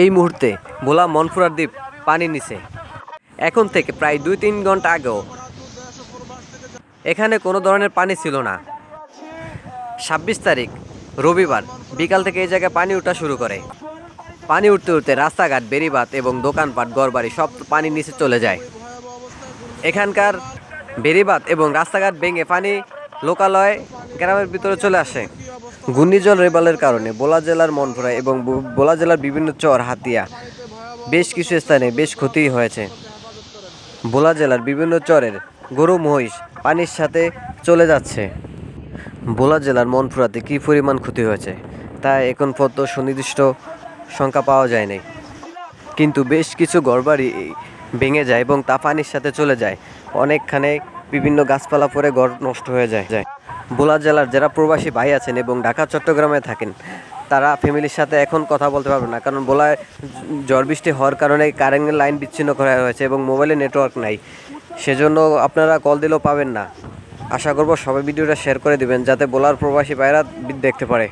এই মুহূর্তে ভোলা মনফুরার দ্বীপ পানি নিচে। এখন থেকে প্রায় দুই তিন ঘণ্টা আগেও এখানে কোনো ধরনের পানি ছিল না। ছাব্বিশ তারিখ, রবিবার, বিকাল থেকে এই জায়গায় পানি উঠা শুরু করে। পানি উঠতে উঠতে রাস্তাঘাট বেরিবাত এবং দোকানপাট, ঘরবাড়ি সব পানির নিচে চলে যায়। এখানকার বেরিবাত এবং রাস্তাঘাট ভেঙে পানি লোকালয়, গ্রামের ভিতরে চলে আসে। ঘূর্ণিঝড় রেবালের কারণে বোলা জেলার মনপুরা এবং বোলা জেলার বিভিন্ন চর, হাতিয়া, বেশ কিছু স্থানে বেশ ক্ষতি হয়েছে। বোলা জেলার বিভিন্ন চরের গরু, মহিষ, পানির সাথে চলে যাচ্ছে। বোলা জেলার মনপুরাতে কী পরিমাণ ক্ষতি হয়েছে, তা এখন পর্যন্ত সুনির্দিষ্ট সংখ্যা পাওয়া যায়নি। কিন্তু বেশ কিছু ঘরবাড়ি ভেঙে যায় এবং তা পানির সাথে চলে যায়। অনেকখানে বিভিন্ন গাছপালা পরে ঘর নষ্ট হয়ে যায়। বোলা জেলার যারা প্রবাসী ভাই আছেন এবং ঢাকা, চট্টগ্রামে থাকেন, তারা ফ্যামিলির সাথে এখন কথা বলতে পারবে না। কারণ বোলায় ঝড় বৃষ্টি হওয়ার কারণে কারেন্টের লাইন বিচ্ছিন্ন করা হয়েছে এবং মোবাইলে নেটওয়ার্ক নাই। সেজন্য আপনারা কল দিলেও পাবেন না। আশা করব সবাই ভিডিওটা শেয়ার করে দেবেন, যাতে বোলার প্রবাসী ভাইরা দেখতে পারে।